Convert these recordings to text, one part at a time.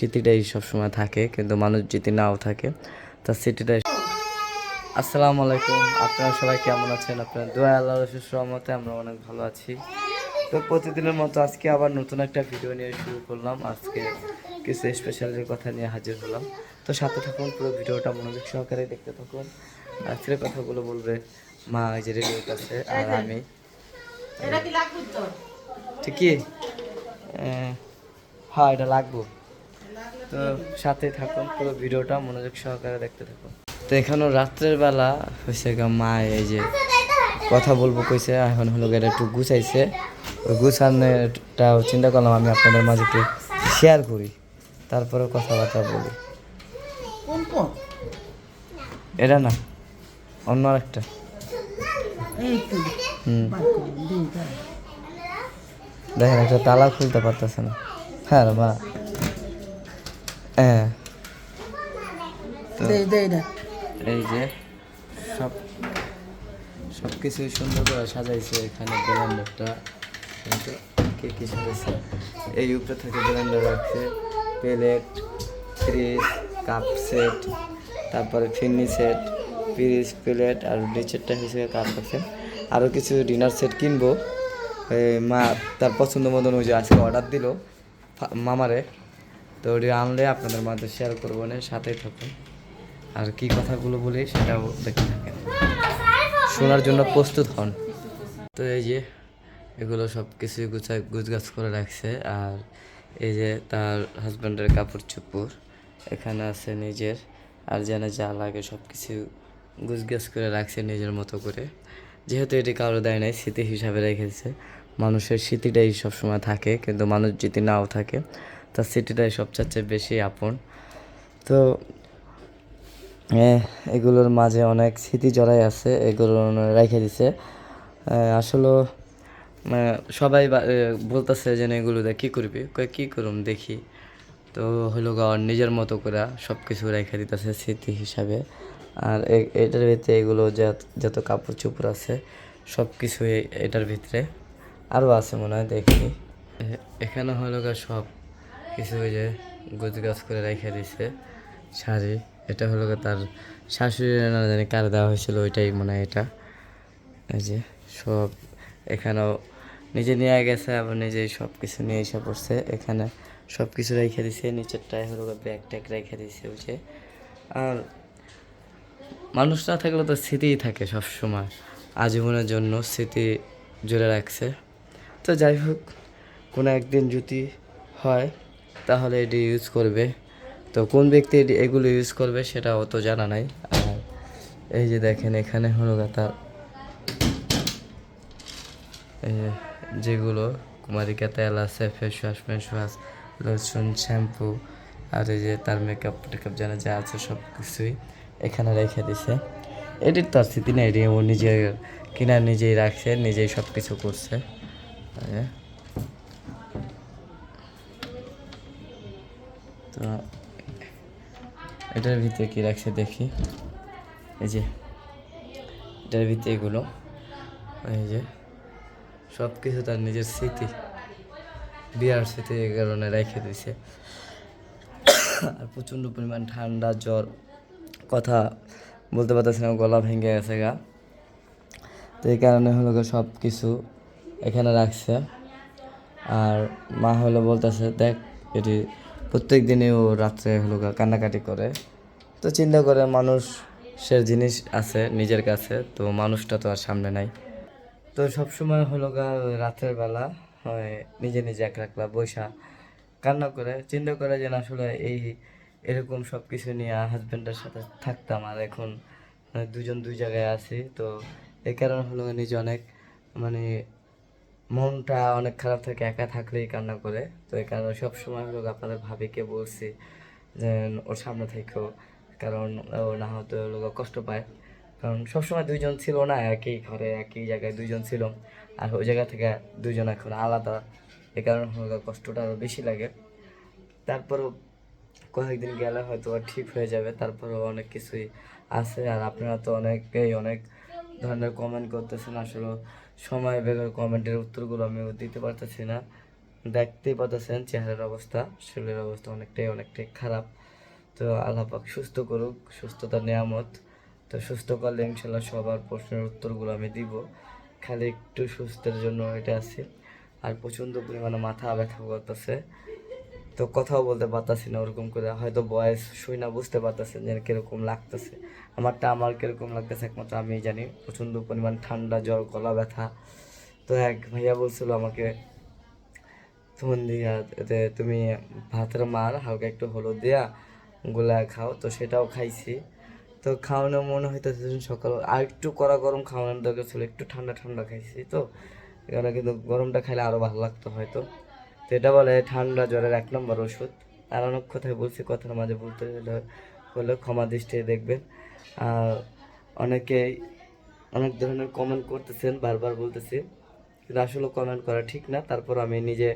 স্মৃতিটাই সবসময় থাকে কিন্তু মানুষ যদি নাও থাকে তার স্মৃতিটাই আসসালামু আলাইকুম। আপনারা সবাই কেমন আছেন? আপনার দোয়া আল্লাহ রসুল রহমতে আমরা অনেক ভালো আছি। তো প্রতিদিনের মতো আজকে আবার নতুন একটা ভিডিও নিয়ে শুরু করলাম। আজকে কিছু স্পেশালের কথা নিয়ে হাজির হলাম। তো সাথে থাকুন পুরো ভিডিওটা মনোযোগ সহকারে দেখতে থাকুন। আজকের কথাগুলো বলবে মা এই যে রেডিওর কাছে আর আমি। ঠিকই? হ্যাঁ এটা লাগবো। তো সাথে থাকুন পুরো ভিডিওটা মনোযোগ সহকারে দেখতে থাকুন। তো এখানেও রাত্রের বেলা হয়েছে গা মা এই যে কথা বলব কইছে এখন হলো এটা একটু গুছাইছে। ওই গুছানোটাও চিন্তা করলাম আমি আপনাদের মাঝে একটু শেয়ার করি তারপরে কথাবার্তা বলি। কোন কোন? এটা না অন্য আরেকটা। হুম। দেখেন একটা তালা খুলতে পারতেছে না। হ্যাঁ মা। হ্যাঁ এই যে সব সব কিছুই সুন্দর করে সাজাইছে এখানে ব্লেন্ডারটা কিন্তু কে কি সাজাইছে? এই উপরে থেকে ব্লেন্ডার রাখছে। প্লেট ফ্রিজ কাপ সেট তারপরে ফিরনি সেট ফ্রিজ প্লেট আর নিচেরটা হিসেবে কাপ রাখছে আরও কিছু ডিনার সেট কিনবো। এই মা তার পছন্দ মতন ওই যে আজকে অর্ডার দিল মামারে। তো ওটি আনলে আপনাদের মাঝে শেয়ার করব না, সাথেই থাকুন। আর কি কথাগুলো বলি সেটাও দেখে থাকেন। শোনার জন্য প্রস্তুত হন। তো এই যে, এগুলো সব কিছুই গুছায় গুছগাছ করে রাখছে। আর এই যে তার হাজব্যান্ডের কাপড় চুপড়, এখানে আছে নিজের। আর যেন যা লাগে সব কিছু গুছগাছ করে রাখছে নিজের মতো করে। যেহেতু এটি কারও দেয় নাই, স্মৃতি হিসাবে রেখেছে। মানুষের স্মৃতিটাই সবসময় থাকে, কিন্তু মানুষ যদি নাও থাকে তার স্মৃতিটাই সবচেয়ে বেশি আপন। তো এগুলোর মাঝে অনেক স্মৃতি জড়াই আছে, এগুলো রেখে দিছে। আসলে সবাই বলতেছে যে এগুলো দিয়ে কী করবি? কী করুম দেখি। তো হলো গা নিজের মতো করে সব কিছু রেখে দিতেছে স্মৃতি হিসাবে। আর এটার ভিতরে এগুলো যত কাপড় চোপড় আছে সব কিছু এটার ভিতরে। আরও আছে মনে হয়, দেখি। এখানে হলো গা সব কিছু ওই যে গোছ গাছ করে রেখে দিছে শাড়ি। এটা হলো তার শাশুড়ি না জানি কার দেওয়া হয়েছিল, ওইটাই মনে হয় এটা। এই যে সব এখানেও নিজে নিয়ে গেছে, আবার নিজেই সব কিছু নিয়ে এসে পড়ছে। এখানে সব কিছু রেখে দিছে, নিচেরটায় হলো ব্যাগ ট্যাগ রেখে দিছে ওই যে। আর মানুষ না থাকলে তো স্মৃতিই থাকে সব সময় আজীবনের জন্য স্মৃতি জুড়ে রাখছে। তো যাই হোক, কোনো একদিন যদি হয় তাহলে এটি ইউজ করবে। তো কোন ব্যক্তি এটি- এগুলো ইউজ করবে সেটা অত জানা নাই। আর এই যে দেখেন এখানে হলো তার যেগুলো কুমারিকা তেল আছে face wash face wash lotion shampoo আর এই যে তার মেকআপ টেকআপ জানা যা আছে সব কিছুই এখানে রেখে দিছে। এটির তো আর স্মৃতি নেই, এটি ও নিজে কিনা নিজেই রাখছে, নিজেই সব কিছু করছে তো এটার ভিতরে কি রাখছে দেখি। এই যে, এটার ভিতরে এগুলো। এই যে সব কিছু তার নিজের স্মৃতি, বিয়ার স্মৃতি এই কারণে রেখে দিছে। আর প্রচণ্ড পরিমাণ ঠান্ডা, জ্বর, কথা বলতে পারতেছি না, গলা ভেঙে গেছে গা। তো এই কারণে হলো সব কিছু এখানে রাখছে। আর মা হলো বলতেছে, দেখ, এটি প্রত্যেক দিনে ও রাত্রে হলো কান্নাকাটি করে। তো চিন্তা করে মানুষের জিনিস আছে নিজের কাছে, তো মানুষটা তো আর সামনে নাই। তো সবসময় হলো গা রাতের বেলা হয় নিজে নিজে এক রাখলা বৈশা কান্না করে। চিন্তা করে যে আসলে এই এরকম সব কিছু নিয়ে হাজব্যান্ডের সাথে থাকতাম আর এখন দুজন দুই জায়গায় আছি। তো এই কারণে হলো নিজে অনেক মানে মনটা অনেক খারাপ থাকে, একা থাকলেই কান্না করে। তো এই কারণে সবসময় হলো আপনাদের ভাবিকে বলছি যে, ওর সামনে থেকেও, কারণ ও না হয়তো হলো কষ্ট পায়। কারণ সবসময় দুইজন ছিল না, একই ঘরে, একই জায়গায় দুইজন ছিল। আর ওই জায়গা থেকে দুইজন এখন আলাদা। এ কারণে হলো কষ্টটা আরও বেশি লাগে। তারপরও কয়েকদিন গেলে হয়তো ঠিক হয়ে যাবে, তারপরেও অনেক কিছুই আছে। আর আপনারা তো অনেকেই অনেক ধরনের কমেন্ট করতেছেন, আসলে সময় বেগের কমেন্টের উত্তরগুলো আমি দিতে পারতেছি না। দেখতেই পাচ্ছেন চেহারার অবস্থা, শরীরের অবস্থা অনেকটাই অনেকটাই খারাপ। তো আল্লাহ পাক সুস্থ করুক সুস্থতার নিয়ামত। তো সুস্থ করলে ইনশাল্লাহ সবার প্রশ্নের উত্তরগুলো আমি দিব। খালি একটু সুস্থের জন্য এটা আছে। আর প্রচণ্ড পরিমাণে মাথা ব্যথা করতেছে। তো কথাও বলতে পারতাছি না, ওরকম করে হয়তো বয়স শুই না, বুঝতে পারতেছেন যে কীরকম লাগতেছে। আমারটা আমার কীরকম লাগতেছে একমাত্র আমিই জানি, প্রচণ্ড পরিমাণ ঠান্ডা, জ্বর, গলা ব্যথা। তো এক ভাইয়া বলছিল আমাকে ফোন দিয়া, এতে তুমি ভাতের মার, হালকা একটু হলুদ দিয়া গোলা খাও। তো সেটাও খাইছি। তো খাওয়ানো মনে হইতেছে সকাল, আর একটু কড়া গরম খাওয়ানোর দরকার ছিল, একটু ঠান্ডা ঠান্ডা খাইছি তো। এখানে কিন্তু গরমটা খাইলে আরও ভালো লাগতো হয়তো। তো এটা বলে ঠান্ডা জ্বরের এক নম্বর ওষুধ। আর অনেক কথাই বলছি, কথার মাঝে বলতে হলে ক্ষমা দৃষ্টি দেখবেন। আর অনেকেই অনেক ধরনের কমেন্ট করতেছেন, বারবার বলতেছি। কিন্তু আসলে কমেন্ট করা ঠিক না। তারপর আমি নিজে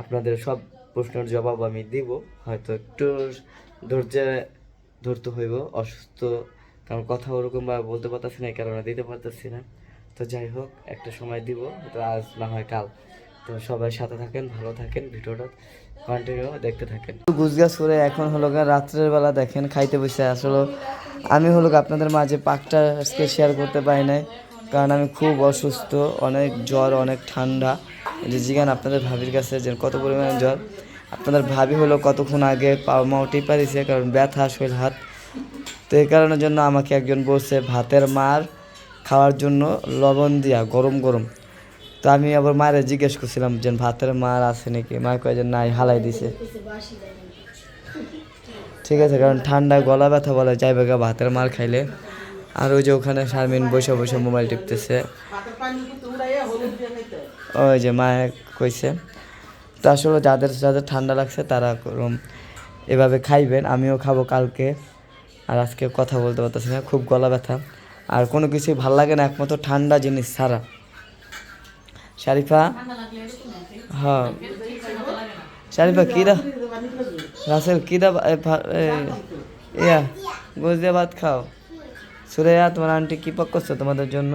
আপনাদের সব প্রশ্নের জবাব আমি দিব। হয়তো একটু ধৈর্য ধরতে হইব, অসুস্থ। কারণ কথা ওরকম ভাবে বলতে পারতেছি না, এই কারণে দিতে পারতেছি না। তো যাই হোক, একটা সময় দিব তো আজ না হয় কাল। তো সবাই সাথে থাকেন, ভালো থাকেন, ভিডিওটা কন্টিনিউ দেখতে থাকেন। গুজগাছ করে এখন হলো রাত্রের বেলা দেখেন, খাইতে বসে আসলে। আমি হলো আপনাদের মাঝে পাকটা আজকে শেয়ার করতে পারি নাই, কারণ আমি খুব অসুস্থ, অনেক জ্বর, অনেক ঠান্ডা। যে জিগান, আপনাদের ভাবির কাছে যে কত পরিমাণে জ্বর, আপনাদের ভাবি হলো কতক্ষণ আগে পাও মা উঠেই পারিছে কারণ ব্যথা, শরীর, হাত। তো এই কারণের জন্য আমাকে একজন বলছে, ভাতের মার খাওয়ার জন্য লবণ দিয়া, গরম গরম। তো আমি আবার মায়ের জিজ্ঞেস করছিলাম যে ভাতের মার আছে নাকি? মা কয়ে যে, নাই, হালাই দিছে। ঠিক আছে, কারণ ঠান্ডা, গলা ব্যথা বলে যাইবে গা ভাতের মার খাইলে। আর ওই যে ওখানে শারমিন বসে বসে মোবাইল টিপতেছে। ওই যে মায়ে কইছে, তো আসলে যাদের যাদের ঠান্ডা লাগছে তারা এভাবে খাইবেন, আমিও খাব কালকে। আর আজকে কথা বলতে পারতেছি না, খুব গলা ব্যথা। আর কোনো কিছুই ভালো লাগে না, একমাত্র ঠান্ডা জিনিস ছাড়া। শারিফা? হ্যাঁ। শারিফা কী দা রাসেল কী দা এ ভা- ইয়া গোস দিয়ে ভাত খাও। সুরেয়া তোমার আন্টি কী পাক করছে তোমাদের জন্য?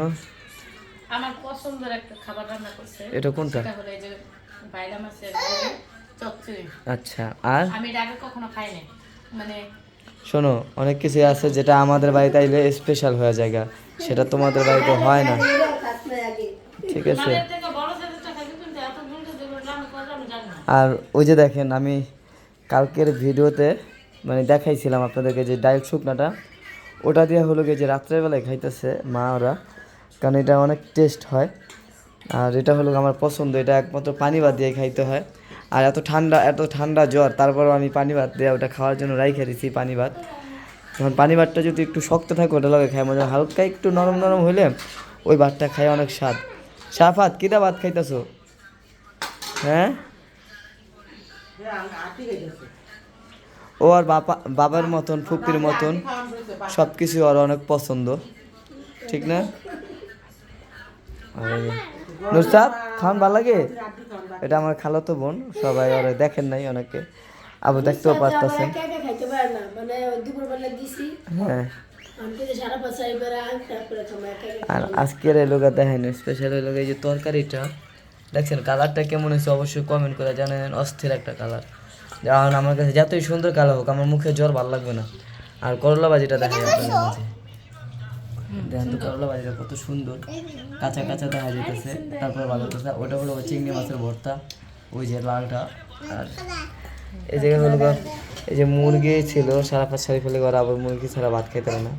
আমার পছন্দের একটা খাবার রান্না করছে। এটা কোনটা? সেটা হলো এই যে বাইলা মাছের চচ্চড়ি। আচ্ছা আর? আমি এর আগে কখনো খাইনি মানে শোনো অনেক কিছু আছে যেটা আমাদের বাড়িতে আইলে স্পেশাল হয়ে জায়গা সেটা তোমাদের বাড়িতে হয় না। ঠিক আছে মায়ের থেকে বড় সাইজেরটা খাইছি কিন্তু এতগুলো যেগুলো রান্না করে আমি জানি না আর ওই যে দেখেন, আমি কালকের ভিডিওতে মানে দেখাইছিলাম আপনাদেরকে যে ডাইল শুকনাটা। ওটা দিয়ে হলো গিয়ে যে রাত্রেবেলায় খাইতেছে মা ওরা, কারণ এটা অনেক টেস্ট হয়। আর এটা হলো আমার পছন্দ, এটা একমাত্র পানি ভাত দিয়ে খাইতে হয়। আর এত ঠান্ডা এত ঠান্ডা জ্বর, তারপরও আমি পানি ভাত দিয়ে ওটা খাওয়ার জন্য রাইখে দিছি পানি ভাত। যখন পানি ভাতটা যদি একটু শক্ত থাকে ওটা লগে খাই মজা হালকা একটু নরম নরম হইলে ওই ভাতটা খাই অনেক স্বাদ। সাফাত কিটা ভাত খাইতেছো? হ্যাঁ? ও আর বাবা বাবার মতন ফুপির মতন সব কিছু ওর অনেক পছন্দ। ঠিক না? আর নুরসাদ খাওয়ান ভালো লাগে? এটা আমার খালাতো বোন সবাই ওরা দেখেন নাই অনেকে। আবার দেখতেও পারতেছেন মানে হ্যাঁ। আর আজকের এই লোক দেখেন স্পেশাল এই যে তরকারিটা। দেখছেন কালারটা কেমন হয়েছে অবশ্যই কমেন্ট করে জানেন অস্থির একটা কালার যেমন আমার কাছে যতই সুন্দর কালার হোক আমার মুখে জ্বর ভালো লাগবে না। আর করলা বাজিটা দেখাই আপনাদের মাঝে দেখেন তো করলা বাজিটা কত সুন্দর। কাঁচা কাঁচা দেখা যেতেছে তারপর ভালো হতেছে ওটা হলো চিংড়ি মাছের ভর্তা ওই যে লালটা। আর এই জায়গায় হলো এই যে মুরগি ছিল সারা পাঁচ সারি ফেলে ঘরে আবার মুরগি ছাড়া ভাত খেতে পারে না।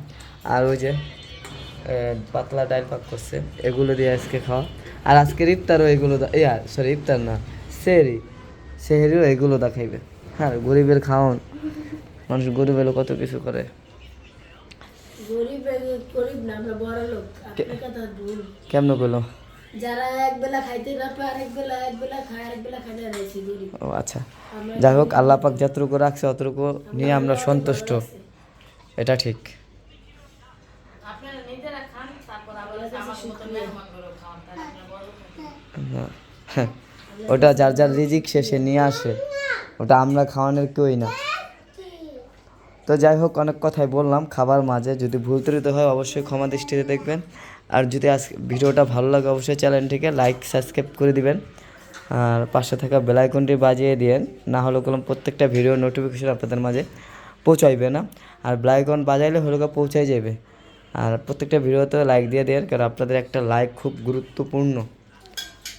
আর ওই যে পাতলা ডাল পাক করছে এগুলো দিয়ে আজকে খাওয়া। আর আজকের ইফতারও এগুলো দা- ইয়া সরি ইফতার না সেহরি। সেহরিও এগুলো দেখাইবে হ্যাঁ গরিবের খাওয়ান মানুষ গরিব এলো কত কিছু করে। গরিব গরিব না আমরা বড় লোক। আপনার কথা ভুল কেমন করল যারা এক বেলা খাইতে না পারে আরেক বেলা এক বেলা খায় আরেক বেলা খাইতে রয়েছে ও আচ্ছা। যাই হোক আল্লাহ পাক যতটুকু রাখছে অতটুকু নিয়ে আমরা সন্তুষ্ট। এটা ঠিক। আপনারা নিজেরা খান তারপর আবার আমার মতো মেহমান করে খাওয়ান তাহলে আপনারা বড় খান। হ্যাঁ, ওটা যার যার রিজিক শেষে নিয়ে আসে। ওটা আমরা খাওয়ানোর কেউই না। তো যাই হোক অনেক কথাই বললাম। খাবার মাঝে যদি ভুল ত্রুটি হয় অবশ্যই ক্ষমা দৃষ্টিতে দেখবেন। আর যদি আজকে ভিডিওটা ভালো লাগে অবশ্যই চ্যানেলটিকে লাইক সাবস্ক্রাইব করে দিবেন। আর পাশে থাকা বেলাইকনটি বাজিয়ে দিয়েন। না হলে কলম প্রত্যেকটা ভিডিও নোটিফিকেশন আপনাদের মাঝে পৌঁছাইবে না। আর বেলাইকন বাজাইলে হলো পৌঁছাই যাবে আর প্রত্যেকটা ভিডিওতে লাইক দিয়ে দেন কারণ আপনাদের একটা লাইক খুব গুরুত্বপূর্ণ।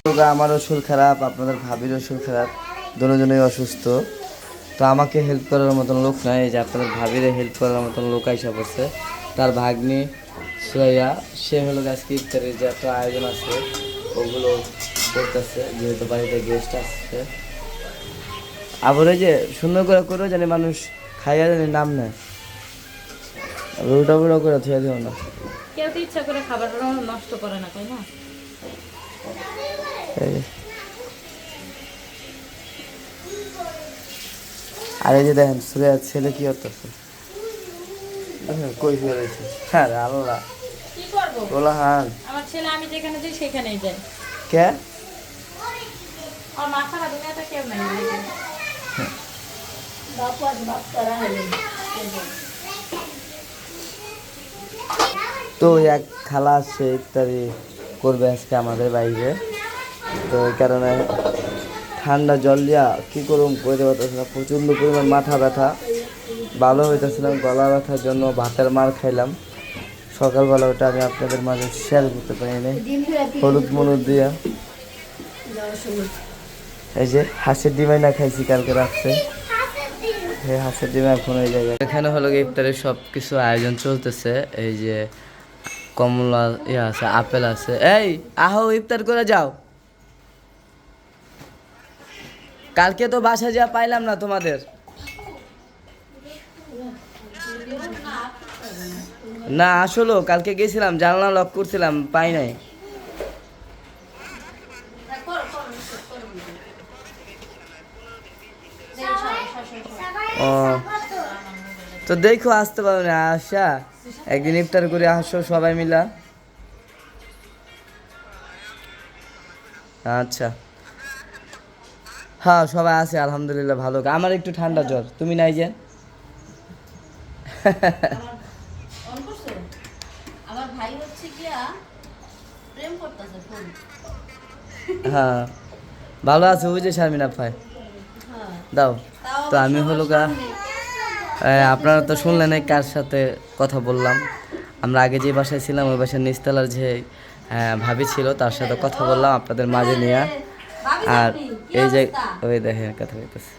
আমারও শরীর খারাপ, আপনাদের ভাবিরও শরীর খারাপ, দুজনেই অসুস্থ। তো আমাকে হেল্প করার মতন লোক নাই যে আপনাদের ভাবিরে হেল্প করার মতন লোক আইসা পড়ছে। তার ভাগ্নি সুরাইয়া, সে হলো আজকে ইফতারের যে একটা আয়োজন আছে, ওগুলো করতেছে, যেহেতু বাড়িতে গেস্ট আসছে। আবার ওই যে সুন্দর করে করে জানি মানুষ খাইয়া জানি নাম নেয়। পুল্টা করে থুয়ে দিও না। কেউ তো ইচ্ছা করে খাবারটা নষ্ট করে না, তাই না? আর এই যে দেখেন সুরের ছেলে কি করতেছে? কই শুয়ে রয়েছে হ্যাঁ আল্লাহ। কি করব বলা আমার ছেলে আমি যেখানে যাই সেখানেই যাই। কে? আর মাথা দুনিয়াটা কেউ নাই। বাপু আজ বাপ তারা হলেন তো এক খালা আসছে ইত্যাদি করবে আজকে আমাদের বাইরে। তো এই কারণে ঠান্ডা, জল দিয়া কী করুম করতে পারতেছে না। প্রচণ্ড পরিমাণ মাথা ব্যথা, ভালো হইতেছিলাম, গলা ব্যথার জন্য ভাতের মার খাইলাম। সকালবেলা ওটা আমি আপনাদের মাঝে শেয়ার করতে পারি নাই। হলুদ মলুদ দিয়া। এই যে হাঁসের ডিমাই না খাইছি কালকে রাত্রে। এই হাঁসের ডিম এখন ওই জায়গায়। এখানে হলো ইফতারের সব কিছু আয়োজন চলতেছে। এই যে কমলা ইয়ে আছে, আপেল আছে। এই, আহো, ইফতার করে যাও। কালকে তো বাসা যা পাইলাম না তোমাদের। না, আসলো, কালকে গেছিলাম, জানলা লক করছিলাম, পাই নাই। ও, তো দেখো, আসতে পারো না আসা একদিন ইফতার করে আসো, সবাই মিলা। আচ্ছা। হ্যাঁ সবাই আছে, আলহামদুলিল্লাহ, ভালো। আমার একটু ঠান্ডা জ্বর, তুমি নাই যে? হ্যাঁ ভালো আছে, ওই যে শারমিনা দাও, তো আমি হলো গা আপনারা তো শুনলেন কার সাথে কথা বললাম। আমরা আগে যে বাসায় ছিলাম, ওই বাসার নিচতলার যে ভাবি ছিল, তার সাথে কথা বললাম আপনাদের মাঝে নিয়ে। আর এই যে ওই দেখেন কথা বলতেছে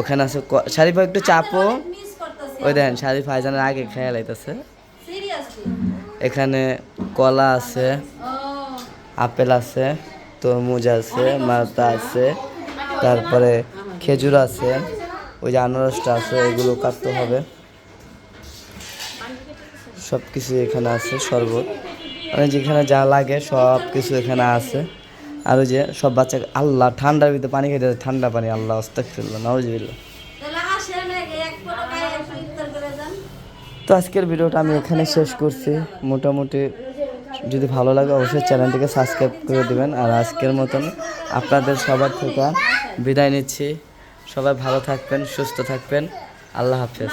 ওখানে আছে শারিফা একটু চাপো। ওই দেখেন শারিফ ভাইজানের আগে খেয়াল আইতেছে। এখানে কলা আছে আপেল আছে তরমুজ আছে মালতা আছে তারপরে খেজুর আছে ওই যে আনারসটা আছে এগুলো কাটতে হবে। সব কিছু এখানে আছে শরবত। মানে যেখানে যা লাগে সব কিছু এখানে আছে। আর ওই যে সব বাচ্চা আল্লাহ ঠান্ডার ভিতরে পানি খেতে ঠান্ডা পানি আল্লাহ অস্তাক ফিরল নওয়াজবিল্লা তো আজকের ভিডিওটা আমি এখানে শেষ করছি। মোটামুটি যদি ভালো লাগে অবশ্যই চ্যানেলটিকে সাবস্ক্রাইব করে দেবেন। আর আজকের মতন আপনাদের সবার থেকে বিদায় নিচ্ছি। সবাই ভালো থাকবেন সুস্থ থাকবেন। আল্লাহ হাফেজ।